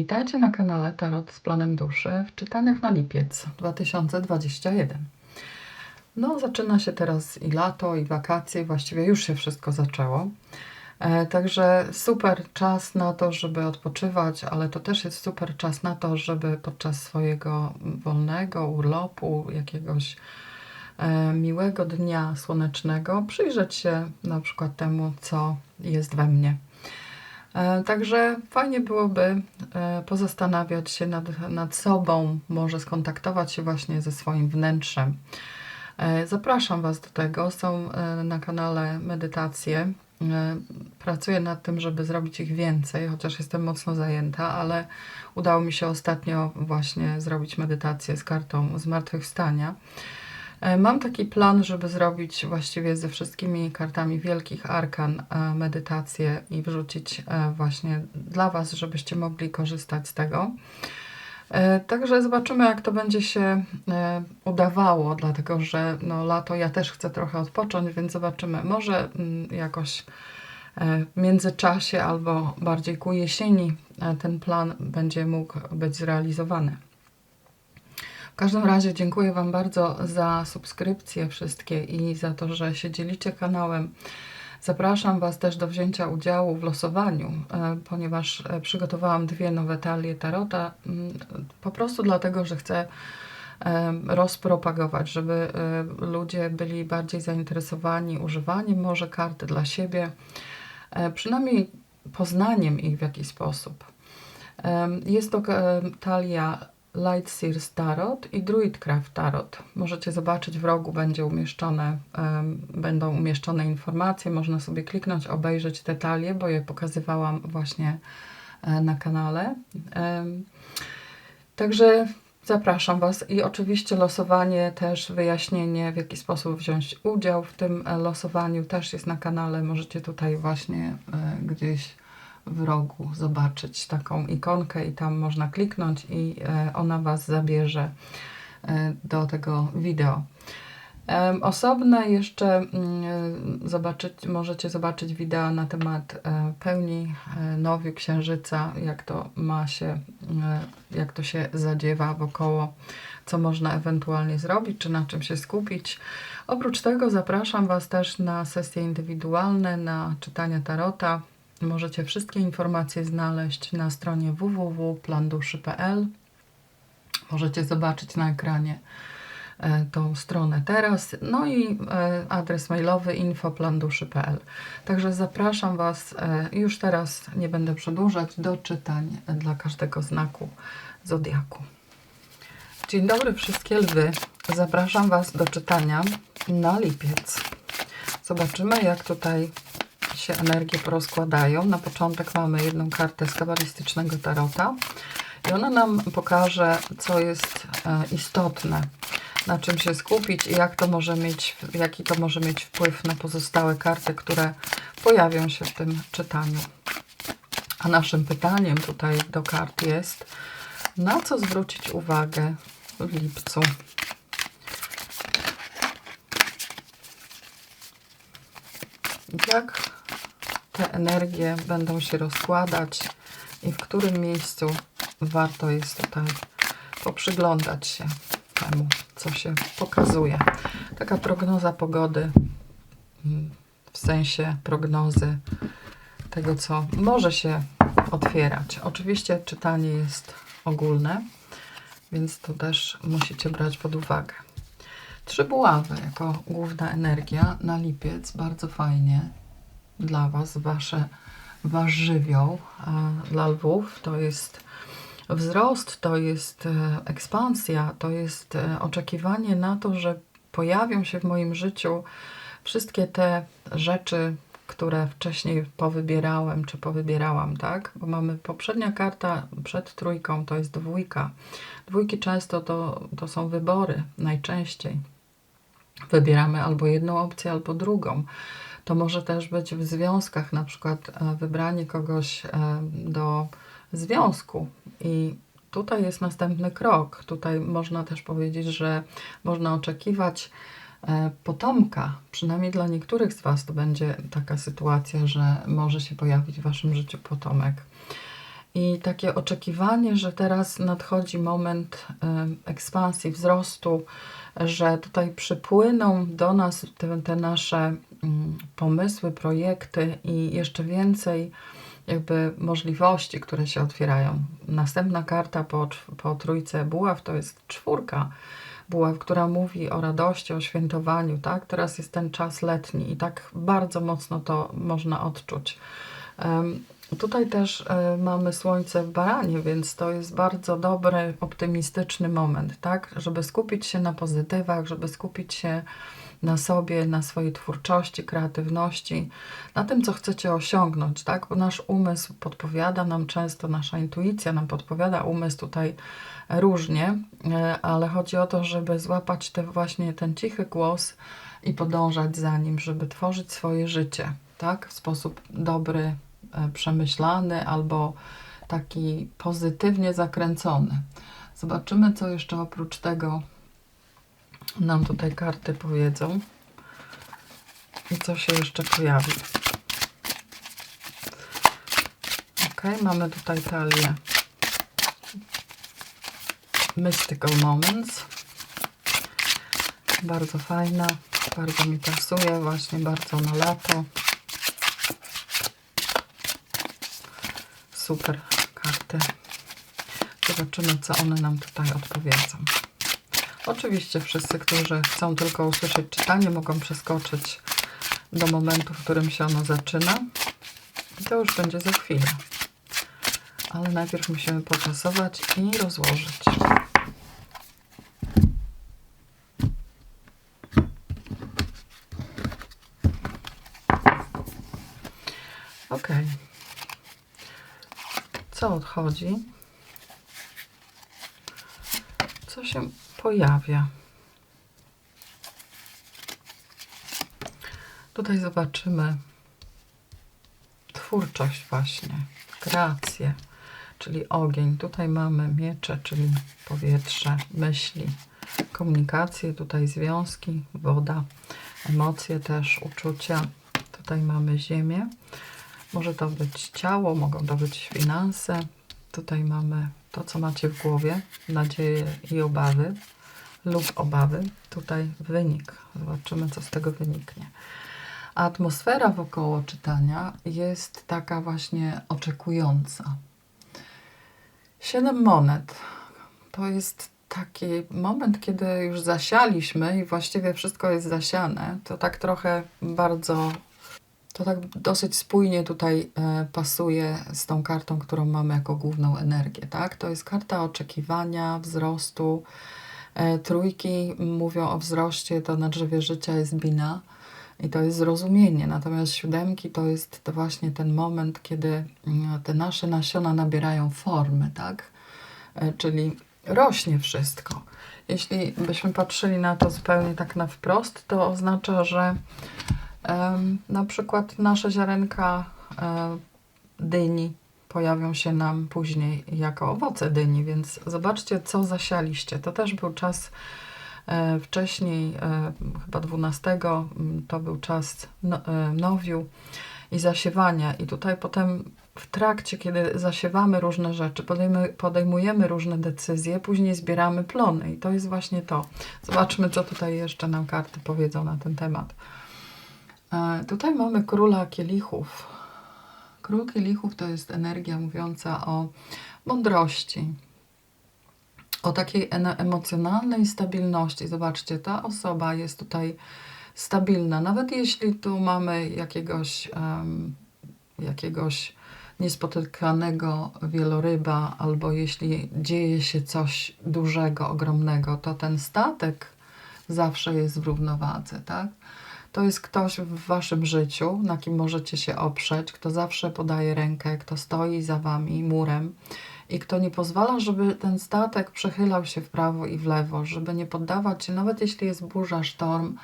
Witajcie na kanale Tarot z Planem Duszy w czytanych na lipiec 2021. No, zaczyna się teraz i lato, i wakacje, właściwie już się wszystko zaczęło. E, także super czas na to, żeby odpoczywać, ale to też jest super czas na to, żeby podczas swojego wolnego urlopu, jakiegoś e, miłego dnia słonecznego, przyjrzeć się na przykład temu, co jest we mnie. E, Także fajnie byłoby pozastanawiać się nad, nad sobą, może skontaktować się właśnie ze swoim wnętrzem. E, Zapraszam Was do tego. Są e, na kanale medytacje. E, Pracuję nad tym, żeby zrobić ich więcej, chociaż jestem mocno zajęta, ale udało mi się ostatnio właśnie zrobić medytację z kartą zmartwychwstania. E, Mam taki plan, żeby zrobić właściwie ze wszystkimi kartami wielkich arkan e, medytację i wrzucić e, właśnie dla Was, żebyście mogli korzystać z tego. Także zobaczymy, jak to będzie się udawało, dlatego że no, lato ja też chcę trochę odpocząć, więc zobaczymy. Może mm, jakoś w międzyczasie albo bardziej ku jesieni ten plan będzie mógł być zrealizowany. W każdym razie dziękuję Wam bardzo za subskrypcje wszystkie i za to, że się dzielicie kanałem. Zapraszam Was też do wzięcia udziału w losowaniu, e, ponieważ e, przygotowałam dwie nowe talie tarota, mm, po prostu dlatego, że chcę e, rozpropagować, żeby ludzie byli bardziej zainteresowani używaniem może karty dla siebie, przynajmniej poznaniem ich w jakiś sposób. Jest to talia Light Sears Tarot i Druidcraft Tarot. Możecie zobaczyć w rogu będzie umieszczone, będą umieszczone informacje, można sobie kliknąć, obejrzeć te bo je pokazywałam właśnie e, na kanale. Także zapraszam Was i oczywiście losowanie, też wyjaśnienie, w jaki sposób wziąć udział w tym e, losowaniu też jest na kanale. Możecie tutaj właśnie e, gdzieś w rogu zobaczyć taką ikonkę i tam można kliknąć i e, ona Was zabierze e, do tego wideo. Osobne jeszcze mm, zobaczyć, możecie zobaczyć wideo na temat e, pełni nowiu księżyca, jak to ma się, jak to się zadziewa wokoło, co można ewentualnie zrobić, czy na czym się skupić. Oprócz tego zapraszam Was też na sesje indywidualne, na czytania tarota. Możecie wszystkie informacje znaleźć na stronie www.planduszy.pl. Możecie zobaczyć na ekranie e, tą stronę teraz, no i e, adres mailowy infoplanduszy.pl. Także zapraszam Was, e, już teraz nie będę przedłużać, do czytań dla każdego znaku zodiaku. Dzień dobry wszystkie lwy. Zapraszam Was do czytania na lipiec. Zobaczymy, jak tutaj się energie porozkładają. Na początek mamy jedną kartę z kabalistycznego tarota i ona nam pokaże, co jest e, istotne, na czym się skupić i jak to może mieć, jaki to może mieć wpływ na pozostałe karty, które pojawią się w tym czytaniu. A naszym pytaniem tutaj do kart jest, na co zwrócić uwagę w lipcu? Jak te energie będą się rozkładać i w którym miejscu warto jest tutaj poprzyglądać się temu, co się pokazuje. Taka prognoza pogody mm, w sensie prognozy tego, co może się otwierać. Oczywiście czytanie jest ogólne, więc to też musicie brać pod uwagę. Trzy buławy jako główna energia na lipiec, bardzo fajnie dla Was, Wasze, Wasz żywioł. Dla lwów to jest wzrost, to jest e, ekspansja, to jest e, oczekiwanie na to, że pojawią się w moim życiu wszystkie te rzeczy, które wcześniej powybierałem czy powybierałam, tak? Bo mamy poprzednia karta przed trójką, to jest dwójka. Dwójki często to, to są wybory, najczęściej. Wybieramy albo jedną opcję, albo drugą. To może też być w związkach, na przykład e, wybranie kogoś e, do związku. I tutaj jest następny krok. Tutaj można też powiedzieć, że można oczekiwać e, potomka. Przynajmniej dla niektórych z Was to będzie taka sytuacja, że może się pojawić w Waszym życiu potomek. I takie oczekiwanie, że teraz nadchodzi moment ekspansji, wzrostu, że tutaj przypłyną do nas te, te nasze mm, pomysły, projekty i jeszcze więcej jakby możliwości, które się otwierają. Następna karta po, po trójce buław to jest czwórka buław, która mówi o radości, o świętowaniu, tak? Teraz jest ten czas letni i tak bardzo mocno to można odczuć. Em, Tutaj też e, mamy słońce w baranie, więc to jest bardzo dobry, optymistyczny moment, tak? Żeby skupić się na pozytywach, żeby skupić się na sobie, na swojej twórczości, kreatywności, na tym, co chcecie osiągnąć, tak? Bo nasz umysł podpowiada nam często, nasza intuicja nam podpowiada, umysł tutaj różnie, e, ale chodzi o to, żeby złapać te właśnie ten cichy głos i podążać za nim, żeby tworzyć swoje życie, tak? W sposób dobry, przemyślany albo taki pozytywnie zakręcony. Zobaczymy, co jeszcze oprócz tego nam tutaj karty powiedzą i co się jeszcze pojawi. Ok, mamy tutaj talię Mystical Moments. Bardzo fajna, bardzo mi pasuje, właśnie bardzo na lato. Super karty. Zobaczymy, co one nam tutaj odpowiedzą. Oczywiście wszyscy, którzy chcą tylko usłyszeć czytanie, mogą przeskoczyć do momentu, w którym się ono zaczyna. I to już będzie za chwilę. Ale najpierw musimy potasować i rozłożyć. Ok. Co odchodzi? Co się pojawia? Tutaj zobaczymy twórczość właśnie, kreację, czyli ogień. Tutaj mamy miecze, czyli powietrze, myśli, komunikację, tutaj związki, woda, emocje też, uczucia. Tutaj mamy ziemię. Może to być ciało, mogą to być finanse. Tutaj mamy to, co macie w głowie, nadzieje i obawy lub obawy. Tutaj wynik. Zobaczymy, co z tego wyniknie. Atmosfera wokoło czytania jest taka właśnie oczekująca. Siedem monet to jest taki moment, kiedy już zasialiśmy i właściwie wszystko jest zasiane. To tak trochę bardzo, to tak dosyć spójnie tutaj e, pasuje z tą kartą, którą mamy jako główną energię, tak? To jest karta oczekiwania, wzrostu. E, trójki mówią o wzroście, to na drzewie życia jest bina i to jest zrozumienie. Natomiast siódemki to jest to właśnie ten moment, kiedy mm, te nasze nasiona nabierają formy, tak? E, Czyli rośnie wszystko. Jeśli byśmy patrzyli na to zupełnie tak na wprost, to oznacza, że na przykład nasze ziarenka e, dyni pojawią się nam później jako owoce dyni, więc zobaczcie, co zasialiście. To też był czas e, wcześniej, e, chyba 12, m, to był czas no, nowiu i zasiewania. I tutaj potem w trakcie, kiedy zasiewamy różne rzeczy, podejmujemy różne decyzje, później zbieramy plony. I to jest właśnie to. Zobaczmy, co tutaj jeszcze nam karty powiedzą na ten temat. E, Tutaj mamy króla kielichów. Król kielichów to jest energia mówiąca o mądrości, o takiej emocjonalnej stabilności. Zobaczcie, ta osoba jest tutaj stabilna. Nawet jeśli tu mamy jakiegoś, em, jakiegoś niespotykanego wieloryba, albo jeśli dzieje się coś dużego, ogromnego, to ten statek zawsze jest w równowadze, tak? To jest ktoś w waszym życiu, na kim możecie się oprzeć, kto zawsze podaje rękę, kto stoi za wami murem i kto nie pozwala, żeby ten statek przechylał się w prawo i w lewo, żeby nie poddawać się, nawet jeśli jest burza, sztorm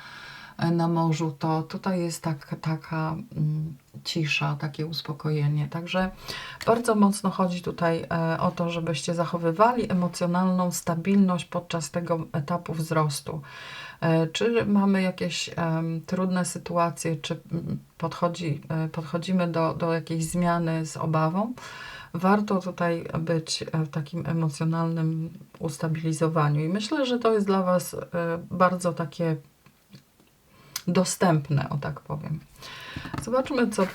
na morzu, to tutaj jest tak, taka mm, cisza, takie uspokojenie. Także bardzo mocno chodzi tutaj e, o to, żebyście zachowywali emocjonalną stabilność podczas tego etapu wzrostu. E, Czy mamy jakieś trudne sytuacje, czy mm, podchodzi, e, podchodzimy do, do jakiejś zmiany z obawą? warto tutaj być w takim emocjonalnym ustabilizowaniu. I myślę, że to jest dla Was bardzo takie dostępne, o tak powiem. Zobaczmy, co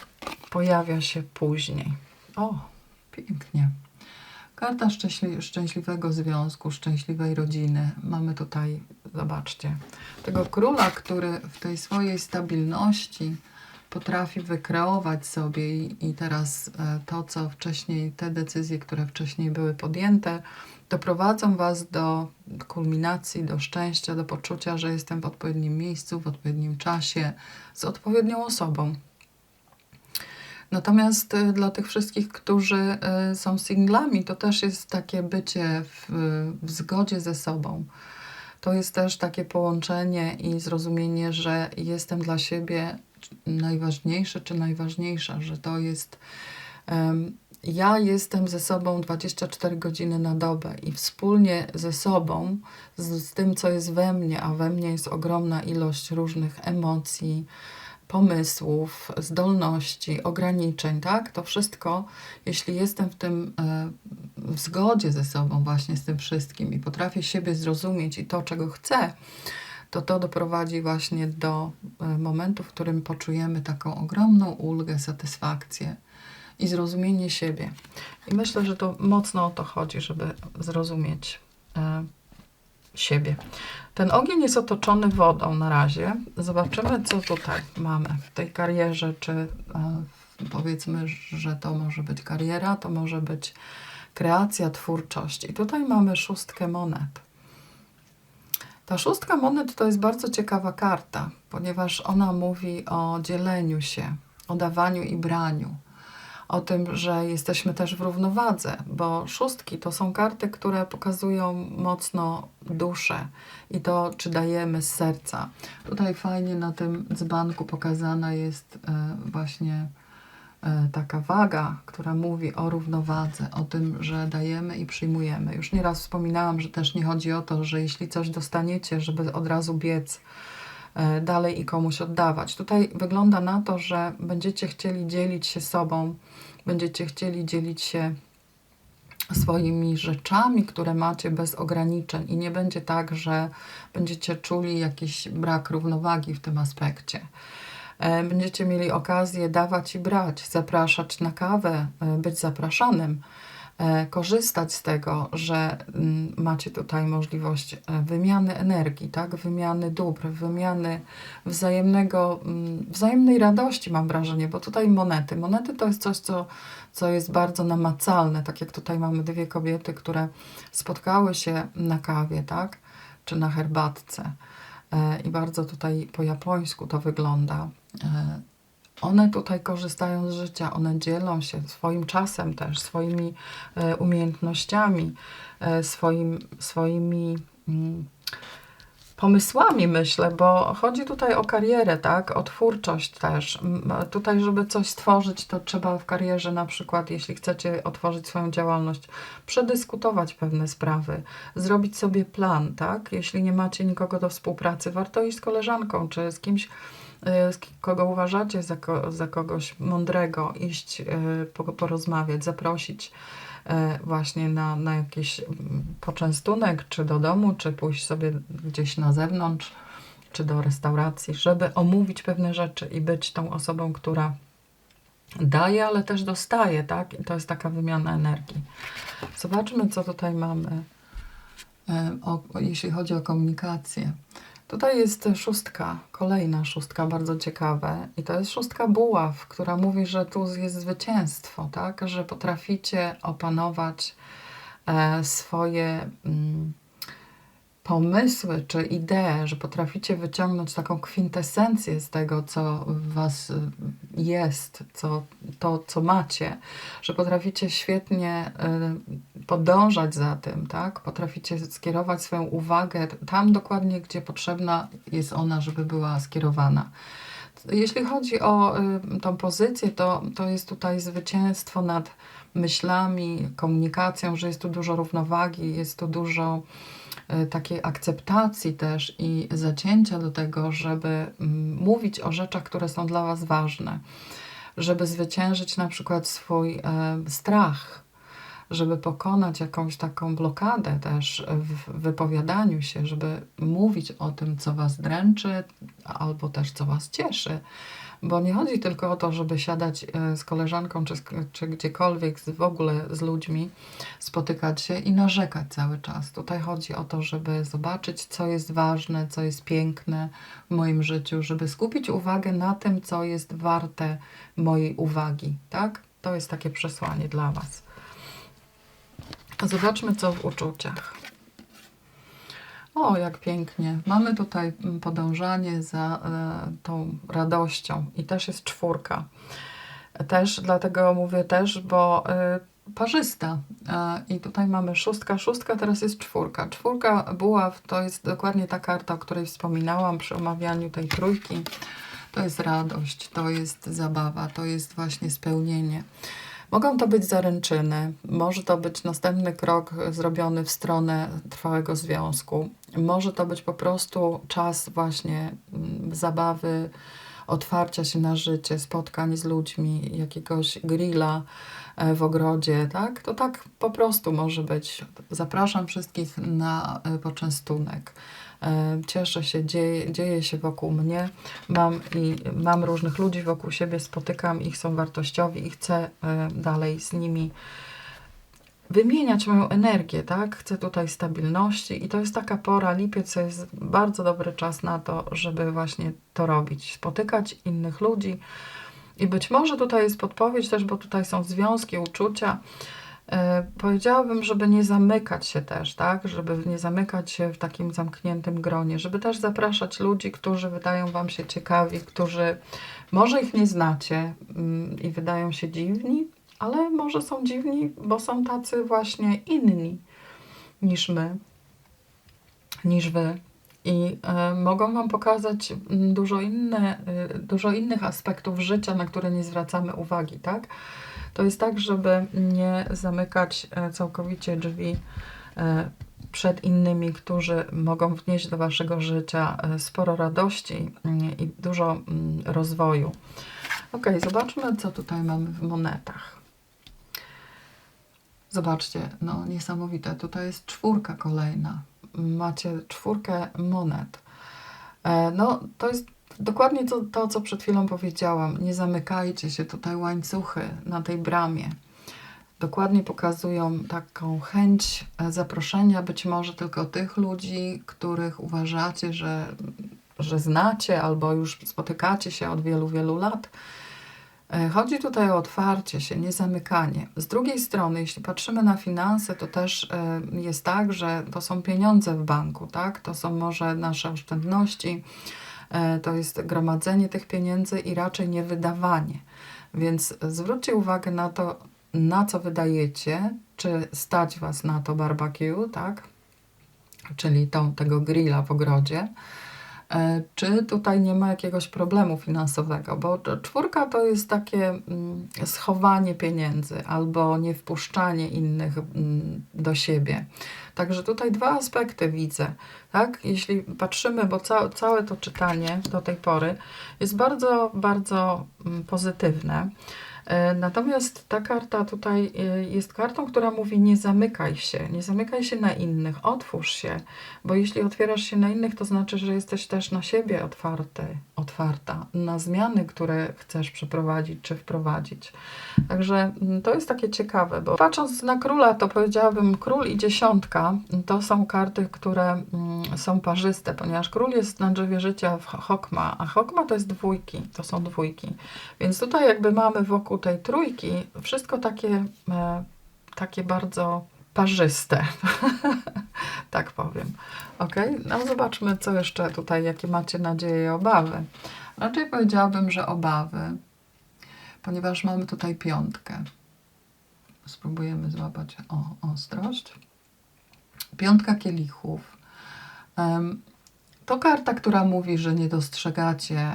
pojawia się później. O, pięknie. Karta szczęśli szczęśliwego związku, szczęśliwej rodziny. Mamy tutaj, zobaczcie, tego króla, który w tej swojej stabilności potrafi wykreować sobie i, teraz e, to, co wcześniej, te decyzje, które wcześniej były podjęte, doprowadzą Was do kulminacji, do szczęścia, do poczucia, że jestem w odpowiednim miejscu, w odpowiednim czasie, z odpowiednią osobą. Natomiast y, dla tych wszystkich, którzy y, są singlami, to też jest takie bycie w, w zgodzie ze sobą. To jest też takie połączenie i zrozumienie, że jestem dla siebie najważniejszy czy najważniejsza, że to jest. Um, ja jestem ze sobą 24 godziny na dobę i wspólnie ze sobą, z, z tym, co jest we mnie, a we mnie jest ogromna ilość różnych emocji, pomysłów, zdolności, ograniczeń, tak? To wszystko, jeśli jestem w tym e, w zgodzie ze sobą, właśnie z tym wszystkim i potrafię siebie zrozumieć i to, czego chcę, to to doprowadzi właśnie do e, momentu, w którym poczujemy taką ogromną ulgę, satysfakcję i zrozumienie siebie. I myślę, że to mocno o to chodzi, żeby zrozumieć e, siebie. Ten ogień jest otoczony wodą na razie. Zobaczymy, co tutaj mamy w tej karierze, czy e, powiedzmy, że to może być kariera, to może być kreacja, twórczość. I tutaj mamy szóstkę monet. Ta szóstka monet to jest bardzo ciekawa karta, ponieważ ona mówi o dzieleniu się, o dawaniu i braniu o tym, że jesteśmy też w równowadze, bo szóstki to są karty, które pokazują mocno duszę i to, czy dajemy z serca. Tutaj fajnie na tym dzbanku pokazana jest e, właśnie taka waga, która mówi o równowadze, o tym, że dajemy i przyjmujemy. Już nieraz wspominałam, że też nie chodzi o to, że jeśli coś dostaniecie, żeby od razu biec e, dalej i komuś oddawać. Tutaj wygląda na to, że będziecie chcieli dzielić się sobą będziecie chcieli dzielić się swoimi rzeczami, które macie bez ograniczeń i nie będzie tak, że będziecie czuli jakiś brak równowagi w tym aspekcie. E, będziecie mieli okazję dawać i brać, zapraszać na kawę, e, być zapraszanym E, korzystać z tego, że mm, macie tutaj możliwość wymiany energii, tak? wymiany dóbr, wymiany wzajemnego, mm, wzajemnej radości, mam wrażenie, bo tutaj monety. Monety to jest coś, co, co jest bardzo namacalne, tak jak tutaj mamy dwie kobiety, które spotkały się na kawie, tak? czy na herbatce. E, I bardzo tutaj po japońsku to wygląda. One tutaj korzystają z życia, one dzielą się swoim czasem też, swoimi e, umiejętnościami, e, swoim, swoimi mm, pomysłami, myślę, bo chodzi tutaj o karierę, tak, o twórczość też. Tutaj, żeby coś stworzyć, to trzeba w karierze na przykład, jeśli chcecie otworzyć swoją działalność, przedyskutować pewne sprawy, zrobić sobie plan, tak. Jeśli nie macie nikogo do współpracy, warto iść z koleżanką czy z kimś, Y, kogo uważacie za, za kogoś mądrego, iść y, porozmawiać, zaprosić właśnie na, na jakiś poczęstunek, czy do domu, czy pójść sobie gdzieś na zewnątrz, czy do restauracji, żeby omówić pewne rzeczy i być tą osobą, która daje, ale też dostaje, tak? I to jest taka wymiana energii. Zobaczmy, co tutaj mamy, o, jeśli chodzi o komunikację. Tutaj jest szóstka, kolejna szóstka, bardzo ciekawe. I to jest szóstka buław, która mówi, że tu jest zwycięstwo, tak? Że potraficie opanować e, swoje mm, pomysły czy idee, że potraficie wyciągnąć taką kwintesencję z tego, co w Was jest, co, to, co macie, że potraficie świetnie y, podążać za tym, tak? Potraficie skierować swoją uwagę tam dokładnie, gdzie potrzebna jest ona, żeby była skierowana. Jeśli chodzi o y, tą pozycję, to, to jest tutaj zwycięstwo nad myślami, komunikacją, że jest tu dużo równowagi, jest tu dużo takiej akceptacji też i zacięcia do tego, żeby mm, mówić o rzeczach, które są dla Was ważne, żeby zwyciężyć na przykład swój e, strach, żeby pokonać jakąś taką blokadę też w wypowiadaniu się, żeby mówić o tym, co Was dręczy, albo też co Was cieszy. Bo nie chodzi tylko o to, żeby siadać e, z koleżanką czy, czy gdziekolwiek w ogóle z ludźmi, spotykać się i narzekać cały czas. Tutaj chodzi o to, żeby zobaczyć, co jest ważne, co jest piękne w moim życiu, żeby skupić uwagę na tym, co jest warte mojej uwagi. Tak? To jest takie przesłanie dla Was. Zobaczmy, co w uczuciach. O, jak pięknie. Mamy tutaj mm, podążanie za e, tą radością i też jest czwórka. Też dlatego mówię też, bo e, parzysta. E, I tutaj mamy szóstka, szóstka, teraz jest czwórka. Czwórka buław to jest dokładnie ta karta, o której wspominałam przy omawianiu tej trójki. To jest radość, to jest zabawa, to jest właśnie spełnienie. Mogą to być zaręczyny, może to być następny krok zrobiony w stronę trwałego związku, może to być po prostu czas właśnie mm, zabawy, otwarcia się na życie, spotkań z ludźmi, jakiegoś grilla e, w ogrodzie, tak? To tak po prostu może być. Zapraszam wszystkich na e, poczęstunek. E, cieszę się, dzieje, dzieje się wokół mnie. Mam, i, mam różnych ludzi wokół siebie, spotykam ich, są wartościowi i chcę dalej z nimi wymieniać moją energię, tak? Chcę tutaj stabilności i to jest taka pora, lipiec to jest bardzo dobry czas na to, żeby właśnie to robić, spotykać innych ludzi i być może tutaj jest podpowiedź też, bo tutaj są związki, uczucia, E, powiedziałabym, żeby nie zamykać się też, tak? Żeby nie zamykać się w takim zamkniętym gronie, żeby też zapraszać ludzi, którzy wydają Wam się ciekawi, którzy może ich nie znacie mm, i wydają się dziwni, ale może są dziwni, bo są tacy właśnie inni niż my, niż Wy. I y, mogą Wam pokazać dużo, inne, y, dużo innych aspektów życia, na które nie zwracamy uwagi, tak? To jest tak, żeby nie zamykać e, całkowicie drzwi e, przed innymi, którzy mogą wnieść do Waszego życia e, sporo radości mm, i dużo mm, rozwoju. Ok, zobaczmy, co tutaj mamy w monetach. Zobaczcie, no niesamowite. Tutaj jest czwórka kolejna. Macie czwórkę monet. No, to jest Dokładnie to, to, co przed chwilą powiedziałam. Nie zamykajcie się tutaj łańcuchy na tej bramie. Dokładnie pokazują taką chęć e, zaproszenia być może tylko tych ludzi, których uważacie, że, że znacie albo już spotykacie się od wielu, wielu lat. E, chodzi tutaj o otwarcie się, nie zamykanie. Z drugiej strony, jeśli patrzymy na finanse, to też e, jest tak, że to są pieniądze w banku, tak? To są może nasze oszczędności, E, to jest gromadzenie tych pieniędzy i raczej nie wydawanie. Więc zwróćcie uwagę na to, na co wydajecie, czy stać Was na to barbecue, tak? Czyli tą, tego grilla w ogrodzie, czy tutaj nie ma jakiegoś problemu finansowego, bo czwórka to jest takie mm, schowanie pieniędzy albo nie wpuszczanie innych mm, do siebie. Także tutaj dwa aspekty widzę. Tak? Jeśli patrzymy, bo ca całe to czytanie do tej pory jest bardzo, bardzo mm, pozytywne. E, natomiast ta karta tutaj e, jest kartą, która mówi nie zamykaj się, nie zamykaj się na innych, otwórz się, bo jeśli otwierasz się na innych, to znaczy, że jesteś też na siebie otwarty, otwarta, na zmiany, które chcesz przeprowadzić czy wprowadzić. Także mm, to jest takie ciekawe, bo patrząc na króla, to powiedziałabym król i dziesiątka to są karty, które mm, są parzyste, ponieważ król jest na drzewie życia w Hokma, a Hokma to jest dwójki, to są dwójki. Więc tutaj jakby mamy wokół wokół tej trójki wszystko takie, e, takie bardzo parzyste, tak powiem. Ok, no zobaczmy, co jeszcze tutaj, jakie macie nadzieje i obawy. Raczej powiedziałabym, że obawy, ponieważ mamy tutaj piątkę. Spróbujemy złapać o, ostrość. Piątka kielichów. To karta, która mówi, że nie dostrzegacie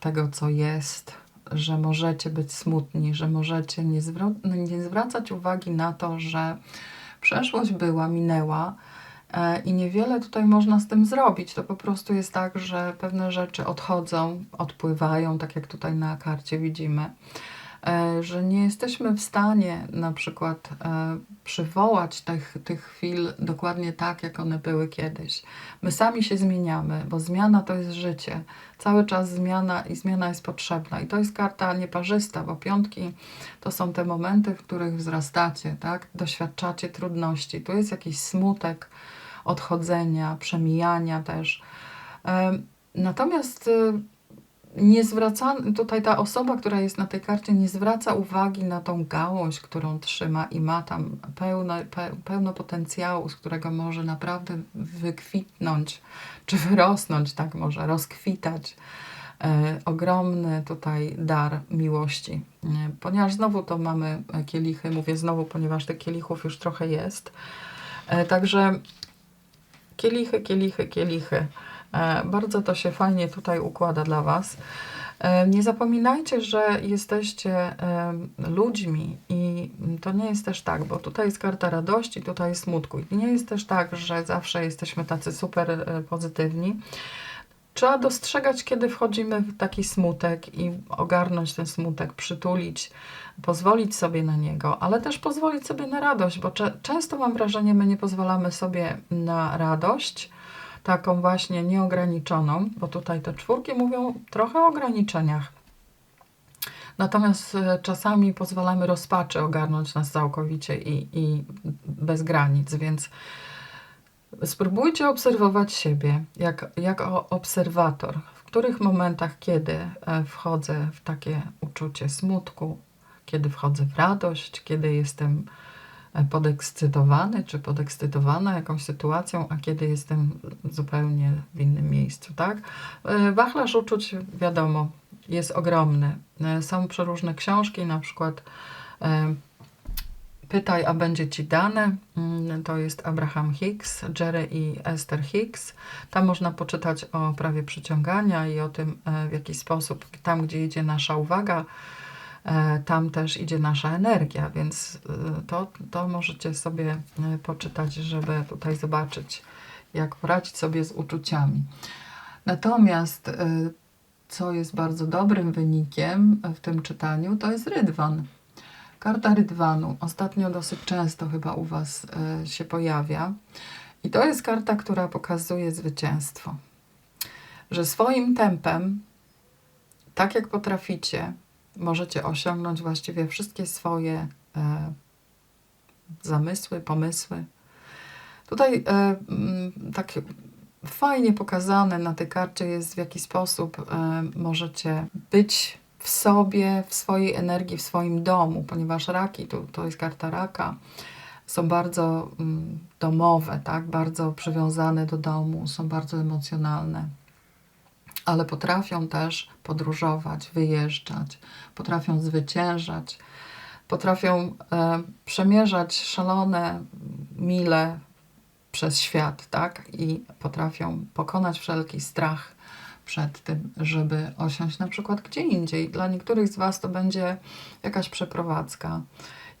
tego, co jest, że możecie być smutni, że możecie nie, nie zwracać uwagi na to, że przeszłość była, minęła e, i niewiele tutaj można z tym zrobić. To po prostu jest tak, że pewne rzeczy odchodzą, odpływają, tak jak tutaj na karcie widzimy. E, że nie jesteśmy w stanie na przykład e, przywołać tych, tych chwil dokładnie tak, jak one były kiedyś. My sami się zmieniamy, bo zmiana to jest życie. Cały czas zmiana i zmiana jest potrzebna. I to jest karta nieparzysta, bo piątki to są te momenty, w których wzrastacie, tak? doświadczacie trudności. Tu jest jakiś smutek odchodzenia, przemijania też. Em, Natomiast nie zwraca, tutaj ta osoba, która jest na tej karcie, nie zwraca uwagi na tą gałąź, którą trzyma i ma tam pełno, pe, pełno potencjału, z którego może naprawdę wykwitnąć, czy wyrosnąć, tak może, rozkwitać. E, ogromny tutaj dar miłości. E, ponieważ znowu to mamy kielichy, mówię znowu, ponieważ tych kielichów już trochę jest. E, także kielichy, kielichy, kielichy. E, Bardzo to się fajnie tutaj układa dla Was. E, Nie zapominajcie, że jesteście ludźmi i to nie jest też tak, bo tutaj jest karta radości, tutaj jest smutku. I nie jest też tak, że zawsze jesteśmy tacy super e, pozytywni. Trzeba dostrzegać, kiedy wchodzimy w taki smutek i ogarnąć ten smutek, przytulić, pozwolić sobie na niego, ale też pozwolić sobie na radość, bo często mam wrażenie, my nie pozwalamy sobie na radość, taką właśnie nieograniczoną, bo tutaj te czwórki mówią trochę o ograniczeniach. Natomiast e, czasami pozwalamy rozpaczy ogarnąć nas całkowicie i, i bez granic, więc spróbujcie obserwować siebie jak, jak o- obserwator, w których momentach, kiedy e, wchodzę w takie uczucie smutku, kiedy wchodzę w radość, kiedy jestem podekscytowany czy podekscytowana jakąś sytuacją, a kiedy jestem zupełnie w innym miejscu, tak? E, Wachlarz uczuć, wiadomo, jest ogromny. E, Są przeróżne książki, na przykład e, Pytaj, a będzie ci dane. Mm, To jest Abraham Hicks, Jerry i Esther Hicks. Tam można poczytać o prawie przyciągania i o tym, e, w jaki sposób tam, gdzie idzie nasza uwaga, e, tam też idzie nasza energia, więc e, to, to możecie sobie e, poczytać, żeby tutaj zobaczyć, jak poradzić sobie z uczuciami. Natomiast, e, co jest bardzo dobrym wynikiem w tym czytaniu, to jest rydwan. Karta rydwanu ostatnio dosyć często chyba u Was e, się pojawia. I to jest karta, która pokazuje zwycięstwo. Że swoim tempem, tak jak potraficie, możecie osiągnąć właściwie wszystkie swoje e, zamysły, pomysły. Tutaj e, tak fajnie pokazane na tej karcie jest, w jaki sposób e, możecie być w sobie, w swojej energii, w swoim domu, ponieważ raki, to, to jest karta raka, są bardzo mm, domowe, tak? bardzo przywiązane do domu, są bardzo emocjonalne, ale potrafią też podróżować, wyjeżdżać, potrafią zwyciężać, potrafią e, przemierzać szalone mile przez świat, tak? I potrafią pokonać wszelki strach przed tym, żeby osiąść na przykład gdzie indziej. Dla niektórych z Was to będzie jakaś przeprowadzka,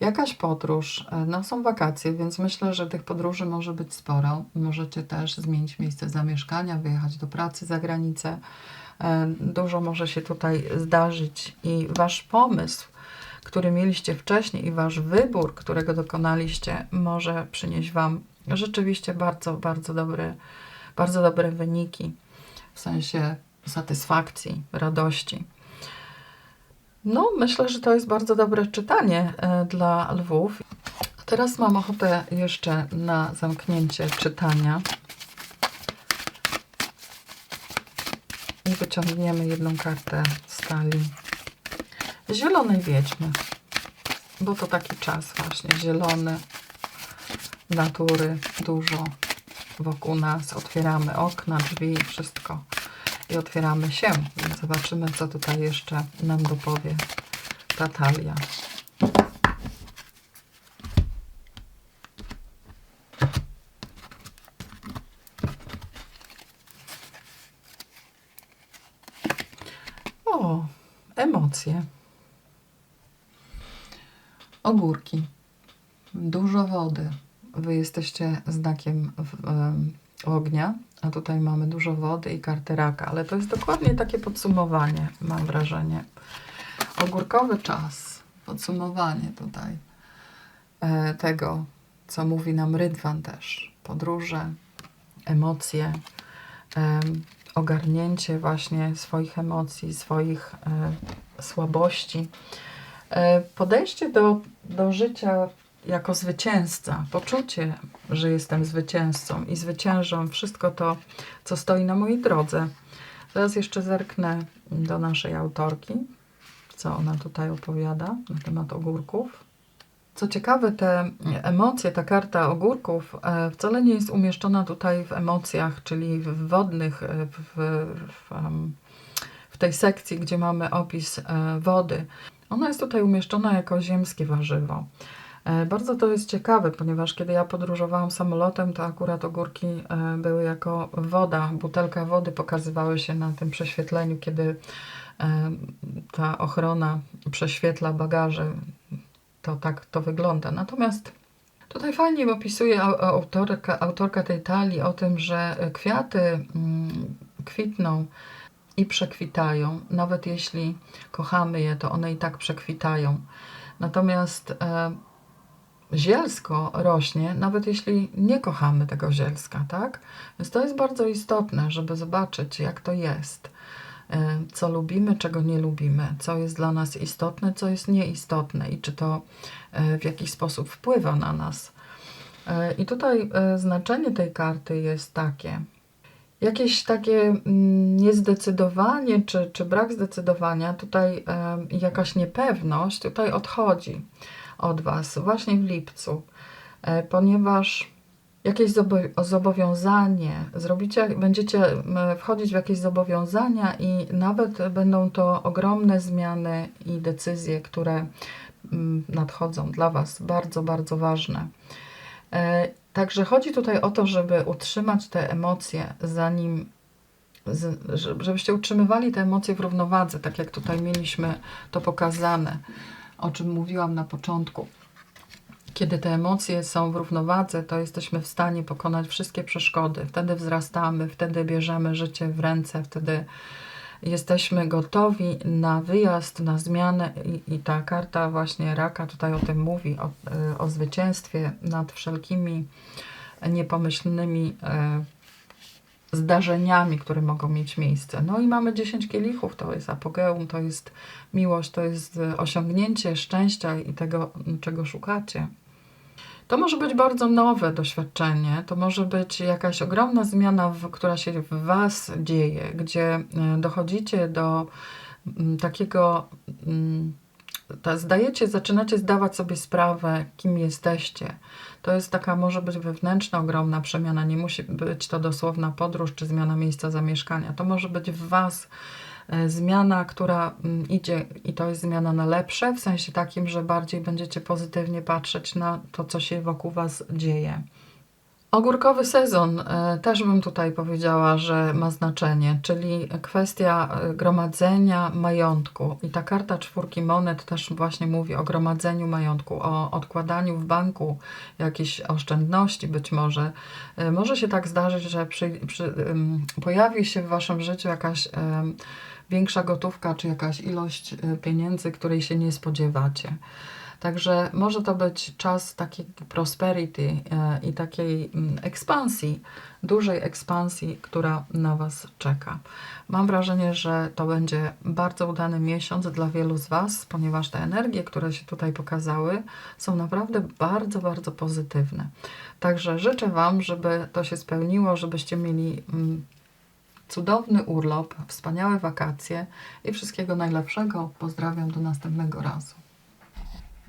jakaś podróż. E, No są wakacje, więc myślę, że tych podróży może być sporo. Możecie też zmienić miejsce zamieszkania, wyjechać do pracy za granicę. E, Dużo może się tutaj zdarzyć i Wasz pomysł, który mieliście wcześniej i Wasz wybór, którego dokonaliście, może przynieść Wam rzeczywiście bardzo, bardzo dobre, bardzo dobre wyniki w sensie satysfakcji, radości. No, myślę, że to jest bardzo dobre czytanie e, dla lwów. Teraz mam ochotę jeszcze na zamknięcie czytania. I wyciągniemy jedną kartę z talii zielonej wiedźmy. Bo to taki czas właśnie, zielony, natury dużo wokół nas. Otwieramy okna, drzwi, wszystko. I otwieramy się. Więc zobaczymy, co tutaj jeszcze nam dopowie ta talia. O, emocje. Ogórki. Dużo wody. Wy jesteście znakiem w, em, ognia, a tutaj mamy dużo wody i kartę raka, ale to jest dokładnie takie podsumowanie, mam wrażenie. ogórkowy czas, podsumowanie tutaj e, tego, co mówi nam Rydwan też. Podróże, emocje, em, ogarnięcie właśnie swoich emocji, swoich e, słabości. E, podejście do, do życia jako zwycięzca, poczucie, że jestem zwycięzcą i zwyciężam wszystko to, co stoi na mojej drodze. Teraz jeszcze zerknę do naszej autorki, co ona tutaj opowiada na temat ogórków. Co ciekawe, te emocje, ta karta ogórków e, wcale nie jest umieszczona tutaj w emocjach, czyli w wodnych, e, w, w, w tej sekcji, gdzie mamy opis e, wody. Ona jest tutaj umieszczona jako ziemskie warzywo. E, Bardzo to jest ciekawe, ponieważ kiedy ja podróżowałam samolotem, to akurat ogórki e, były jako woda, butelka wody pokazywały się na tym prześwietleniu, kiedy e, ta ochrona prześwietla bagaże. To tak to wygląda. Natomiast tutaj fajnie opisuje au- autorka, autorka tej talii o tym, że kwiaty mm, kwitną i przekwitają. Nawet jeśli kochamy je, to one i tak przekwitają. Natomiast zielsko rośnie, nawet jeśli nie kochamy tego zielska, tak? Więc to jest bardzo istotne, żeby zobaczyć, jak to jest. E, Co lubimy, czego nie lubimy, co jest dla nas istotne, co jest nieistotne i czy to e, w jakiś sposób wpływa na nas. E, I tutaj znaczenie tej karty jest takie. Jakieś takie mm, niezdecydowanie, czy, czy brak zdecydowania, tutaj jakaś niepewność, tutaj odchodzi od Was właśnie w lipcu, e, ponieważ jakieś zobo- zobowiązanie, zrobicie, będziecie wchodzić w jakieś zobowiązania i nawet będą to ogromne zmiany i decyzje, które nadchodzą dla Was, bardzo, bardzo ważne. E, Także chodzi tutaj o to, żeby utrzymać te emocje, zanim, żebyście utrzymywali te emocje w równowadze, tak jak tutaj mieliśmy to pokazane, o czym mówiłam na początku. Kiedy te emocje są w równowadze, to jesteśmy w stanie pokonać wszystkie przeszkody. Wtedy wzrastamy, wtedy bierzemy życie w ręce, wtedy jesteśmy gotowi na wyjazd, na zmianę i, i ta karta właśnie raka tutaj o tym mówi, o, e, o zwycięstwie nad wszelkimi niepomyślnymi e, zdarzeniami, które mogą mieć miejsce. No i mamy 10 kielichów, to jest apogeum, to jest miłość, to jest osiągnięcie szczęścia i tego, czego szukacie. To może być bardzo nowe doświadczenie, to może być jakaś ogromna zmiana, która się w Was dzieje, gdzie e, dochodzicie do takiego, ta, zdajecie, zaczynacie zdawać sobie sprawę, kim jesteście. To jest taka, może być wewnętrzna, ogromna przemiana, nie musi być to dosłowna podróż czy zmiana miejsca zamieszkania. To może być w Was e, zmiana, która mm, idzie i to jest zmiana na lepsze, w sensie takim, że bardziej będziecie pozytywnie patrzeć na to, co się wokół Was dzieje. Ogórkowy sezon e, też bym tutaj powiedziała, że ma znaczenie, czyli kwestia e, gromadzenia majątku. I ta karta czwórki monet też właśnie mówi o gromadzeniu majątku, o odkładaniu w banku jakichś oszczędności być może. E, Może się tak zdarzyć, że przy, przy, pojawi się w Waszym życiu jakaś większa gotówka, czy jakaś ilość pieniędzy, której się nie spodziewacie. Także może to być czas takiej prosperity e, i takiej mm, ekspansji, dużej ekspansji, która na Was czeka. Mam wrażenie, że to będzie bardzo udany miesiąc dla wielu z Was, ponieważ te energie, które się tutaj pokazały, są naprawdę bardzo, bardzo pozytywne. Także życzę Wam, żeby to się spełniło, żebyście mieli mm, cudowny urlop, wspaniałe wakacje i wszystkiego najlepszego. Pozdrawiam do następnego razu.